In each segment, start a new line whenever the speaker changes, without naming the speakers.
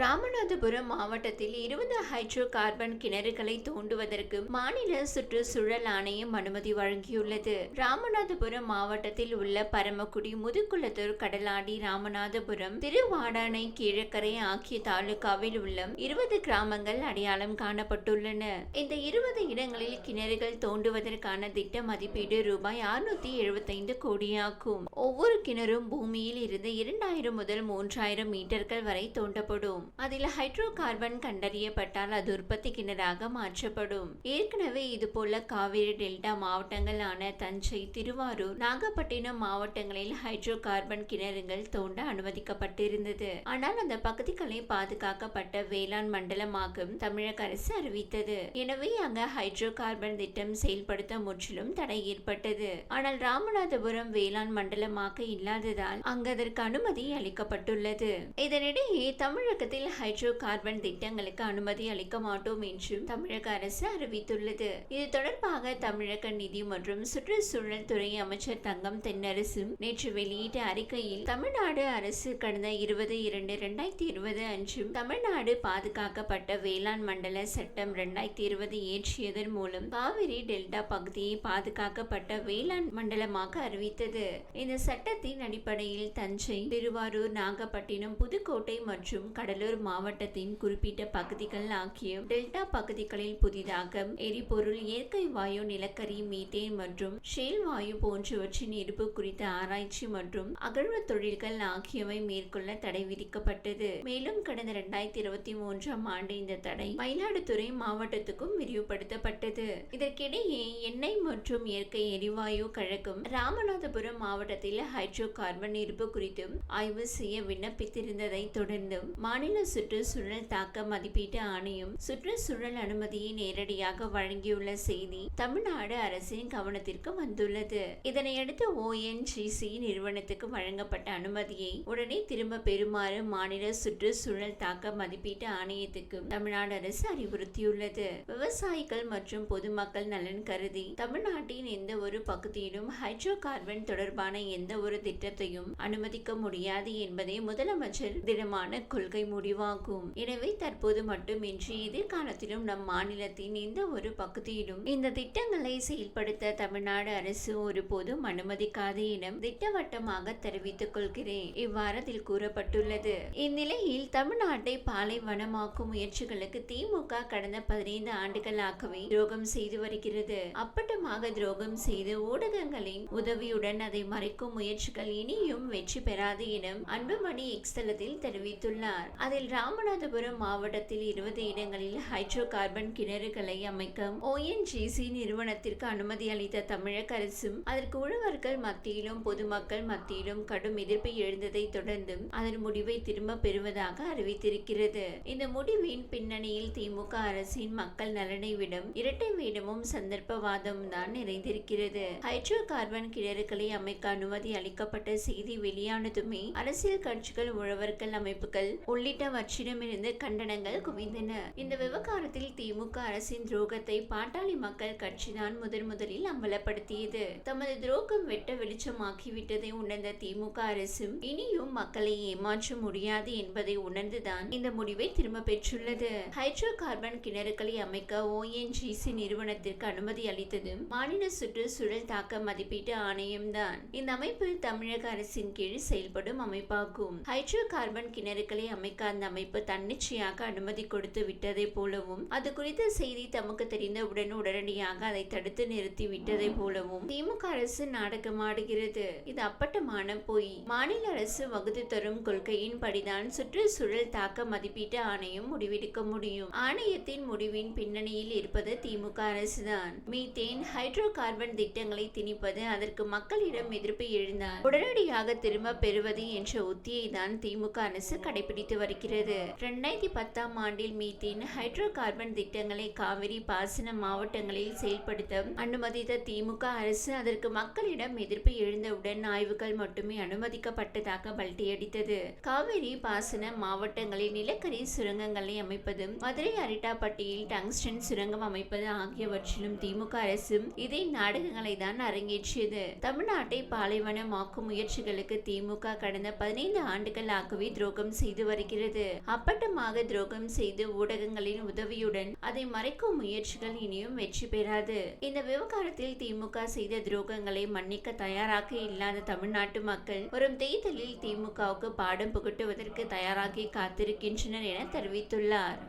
ராமநாதபுரம் மாவட்டத்தில் இருபது hydro carbon கிணறுகளை தோண்டுவதற்கு மாநில சுற்றுச்சூழல் ஆணையம் அனுமதி வழங்கியுள்ளது ராமநாதபுரம் மாவட்டத்தில் உள்ள பரமக்குடி முதுகுளத்தூர் கடலாடி ராமநாதபுரம் திருவாடானை கீழக்கரை ஆகிய தாலுகாவில் உள்ள இருபது கிராமங்கள் அடையாளம் காணப்பட்டுள்ளன இந்த இருபது இடங்களில் கிணறுகள் தோண்டுவதற்கான திட்ட மதிப்பீடு ரூபாய் அறுநூத்தி எழுபத்தைந்து கோடியாகும் ஒவ்வொரு கிணறும் பூமியில் இருந்து இரண்டாயிரம் முதல் மூன்றாயிரம் மீட்டர்கள் வரை தோண்டப்படும் இருக்கும் அதில் ஹைட்ரோ கார்பன் கண்டறியப்பட்டால் அது உற்பத்தி கிணறாக மாற்றப்படும் ஏற்கனவே இதுபோல காவிரி டெல்டா மாவட்டங்களான தஞ்சை திருவாரூர் நாகப்பட்டினம் மாவட்டங்களில் ஹைட்ரோ கார்பன் கிணறுகள் தோண்ட அனுமதிக்கப்பட்டிருந்தது ஆனால் அந்த பகுதிகளை பாதுகாக்கப்பட்ட வேளாண் மண்டலமாகவும் தமிழக அரசு அறிவித்தது எனவே அங்கு ஹைட்ரோ கார்பன் திட்டம் செயல்படுத்த முற்றிலும் தடை ஏற்பட்டது ஆனால் ராமநாதபுரம் வேளாண் மண்டலமாக இல்லாததால் அங்கு அதற்கு அனுமதி அளிக்கப்பட்டுள்ளது இதனிடையே தமிழக தமிழகத்தில் ஹைட்ரோ கார்பன் திட்டங்களுக்கு அனுமதி அளிக்க மாட்டோம் என்றும் தமிழக அரசு அறிவித்துள்ளது இது தொடர்பாக தமிழக நிதி மற்றும் சுற்றுச்சூழல் துறை அமைச்சர் தங்கம் தென்னரசும் நேற்று வெளியிட்ட அறிக்கையில் தமிழ்நாடு அரசு கடந்த இருபது இரண்டு இரண்டாயிரத்தி இருபது அன்றும் தமிழ்நாடு பாதுகாக்கப்பட்ட வேளாண் மண்டல சட்டம் இரண்டாயிரத்தி இருபது இயற்றியதன் மூலம் காவிரி டெல்டா பகுதியை பாதுகாக்கப்பட்ட வேளாண் மண்டலமாக அறிவித்தது இந்த சட்டத்தின் அடிப்படையில் தஞ்சை திருவாரூர் நாகப்பட்டினம் புதுக்கோட்டை மற்றும் கடல் கடலூர் மாவட்டத்தின் குறிப்பிட்ட பகுதிகள் ஆகிய டெல்டா பகுதிகளில் புதிதாக எரிபொருள் இயற்கை வாயு நிலக்கரி மீத்தேன் மற்றும் ஷேல் வாயு போன்றவற்றின் இருப்பு குறித்த ஆராய்ச்சி மற்றும் அகழ்வு தொழில்கள் ஆகியவை மேற்கொள்ள தடை விதிக்கப்பட்டது மேலும் கடந்த இரண்டாயிரத்தி இருபத்தி மூன்றாம் ஆண்டு இந்த தடை மயிலாடுதுறை மாவட்டத்துக்கும் விரிவுபடுத்தப்பட்டது இதற்கிடையே எண்ணெய் மற்றும் இயற்கை எரிவாயு கழகம் ராமநாதபுரம் மாவட்டத்தில் ஹைட்ரோ கார்பன் இருப்பு குறித்தும் ஆய்வு செய்ய விண்ணப்பித்திருந்ததை தொடர்ந்தும் மாநில மாநில சுற்றுச்சூழல் தாக்க மதிப்பீட்டு ஆணையம் சுற்றுச்சூழல் அனுமதியை நேரடியாக வழங்கியுள்ள செய்தி தமிழ்நாடு அரசின் கவனத்திற்கு வந்துள்ளது இதனையடுத்து ஓஎன்ஜிசி நிறுவனத்துக்கு வழங்கப்பட்ட அனுமதியை உடனே திரும்ப பெறுமாறு மாநில சுற்றுச்சூழல் தாக்க மதிப்பீட்டு ஆணையத்துக்கும் தமிழ்நாடு அரசு அறிவுறுத்தியுள்ளது விவசாயிகள் மற்றும் பொதுமக்கள் நலன் கருதி தமிழ்நாட்டின் எந்த ஒரு பகுதியிலும் ஹைட்ரோ கார்பன் தொடர்பான எந்த ஒரு திட்டத்தையும் அனுமதிக்க முடியாது என்பதை முதலமைச்சர் திடமான கொள்கை மூலம் முடிவாகும் எனவே தற்போது மட்டுமின்றி எதிர்காலத்திலும் நம் மாநிலத்தின் எந்த ஒரு பகுதியிலும் இந்த திட்டங்களை செயல்படுத்த தமிழ்நாடு அரசு ஒருபோதும் அனுமதிக்காது என திட்டவட்டமாக தெரிவித்துக் கொள்கிறேன் இவ்வாரத்தில் கூறப்பட்டுள்ளது இந்நிலையில் தமிழ்நாட்டை பாலைவனமாக்கும் முயற்சிகளுக்கு திமுக கடந்த பதினைந்து ஆண்டுகளாகவே துரோகம் செய்து வருகிறது அப்பட்டமாக துரோகம் செய்து ஊடகங்களின் உதவியுடன் அதை மறைக்கும் முயற்சிகள் இனியும் வெற்றி பெறாது என அன்புமணி எக்ஸ்தலத்தில் தெரிவித்துள்ளார் அதில் ராமநாதபுரம் மாவட்டத்தில் இருபது இடங்களில் ஹைட்ரோ கார்பன் கிணறுகளை அமைக்க ஓஎன்ஜிசி நிறுவனத்திற்கு அனுமதி அளித்த தமிழக அரசும் அதற்கு உழவர்கள் மத்தியிலும் பொதுமக்கள் மத்தியிலும் கடும் எதிர்ப்பு எழுந்ததை தொடர்ந்து அதன் முடிவை திரும்ப பெறுவதாக அறிவித்திருக்கிறது இந்த முடிவின் பின்னணியில் திமுக அரசின் மக்கள் நலனை விடும் இரட்டை வேடமும் சந்தர்ப்பவாதம் தான் நிறைந்திருக்கிறது ஹைட்ரோ கார்பன் கிணறுகளை அமைக்க அனுமதி அளிக்கப்பட்ட செய்தி வெளியானதுமே அரசியல் கட்சிகள் உழவர்கள் அமைப்புகள் உள்ள உள்ளிட்டவற்றிடமிருந்து கண்டனங்கள் குவிந்தன இந்த விவகாரத்தில் திமுக அரசின் துரோகத்தை பாட்டாளி மக்கள் கட்சிதான் முதன் முதலில் அம்பலப்படுத்தியது தமது துரோகம் வெட்ட வெளிச்சமாக்கிவிட்டதை உணர்ந்த திமுக அரசும் இனியும் மக்களை ஏமாற்ற முடியாது என்பதை உணர்ந்துதான் இந்த முடிவை திரும்ப பெற்றுள்ளது ஹைட்ரோ கார்பன் கிணறுகளை அமைக்க ஓஎன்ஜிசி நிறுவனத்திற்கு அனுமதி அளித்ததும் மாநில சுற்றுச்சூழல் தாக்க மதிப்பீட்டு ஆணையம் தான் இந்த அமைப்பு தமிழக அரசின் கீழ் செயல்படும் அமைப்பாகும் ஹைட்ரோ கார்பன் கிணறுகளை அமைக்க விசாரணைக்கு அந்த அமைப்பு தன்னிச்சையாக அனுமதி கொடுத்து விட்டதை போலவும் அது குறித்த செய்தி தமக்கு தெரிந்தவுடன் உடனடியாக அதை தடுத்து நிறுத்தி விட்டதை போலவும் திமுக அரசு நாடகமாடுகிறது இது அப்பட்டமான பொய் மாநில அரசு வகுத்து தரும் கொள்கையின் படிதான் சுற்றுச்சூழல் தாக்க மதிப்பீட்டு ஆணையம் முடிவெடுக்க முடியும் ஆணையத்தின் முடிவின் பின்னணியில் இருப்பது திமுக அரசுதான் மீத்தேன் ஹைட்ரோ கார்பன் திட்டங்களை திணிப்பது அதற்கு மக்களிடம் எதிர்ப்பு எழுந்தார் உடனடியாக திரும்ப பெறுவது என்ற உத்தியை தான் திமுக அரசு கடைபிடித்து வருகிறது வருகிறது இரண்டாயிரத்தி பத்தாம் ஆண்டில் மீத்தேன் ஹைட்ரோ கார்பன் திட்டங்களை காவிரி பாசன மாவட்டங்களில் செயல்படுத்த அனுமதித்த திமுக அரசு அதற்கு மக்களிடம் எதிர்ப்பு எழுந்தவுடன் ஆய்வுகள் மட்டுமே அனுமதிக்கப்பட்டதாக பல்ட்டியடித்தது காவிரி பாசன மாவட்டங்களில் நிலக்கரி சுரங்கங்களை அமைப்பது மதுரை அரிட்டாப்பட்டியில் டங்ஸ்டன் சுரங்கம் அமைப்பது ஆகியவற்றிலும் திமுக அரசு இதே நாடகங்களை தான் அரங்கேற்றியது தமிழ்நாட்டை பாலைவனமாக்கும் முயற்சிகளுக்கு திமுக கடந்த பதினைந்து ஆண்டுகளாகவே துரோகம் செய்து வருகிறது வருகிறது அப்பட்டமாக துரோகம் செய்து ஊடகங்களின் உதவியுடன் அதை மறைக்கும் முயற்சிகள் இனியும் வெற்றி பெறாது இந்த விவகாரத்தில் திமுக செய்த துரோகங்களை மன்னிக்க தயாராக இல்லாத தமிழ்நாட்டு மக்கள் வரும் தேர்தலில் திமுகவுக்கு பாடம் புகட்டுவதற்கு தயாராக காத்திருக்கின்றனர் என தெரிவித்துள்ளார்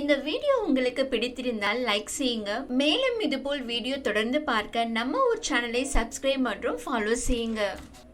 இந்த வீடியோ உங்களுக்கு பிடித்திருந்தால் லைக் செய்யுங்க மேலும் இதுபோல் வீடியோ தொடர்ந்து பார்க்க நம்ம ஊர் சேனலை சப்ஸ்கிரைப் மற்றும் ஃபாலோ செய்யுங்க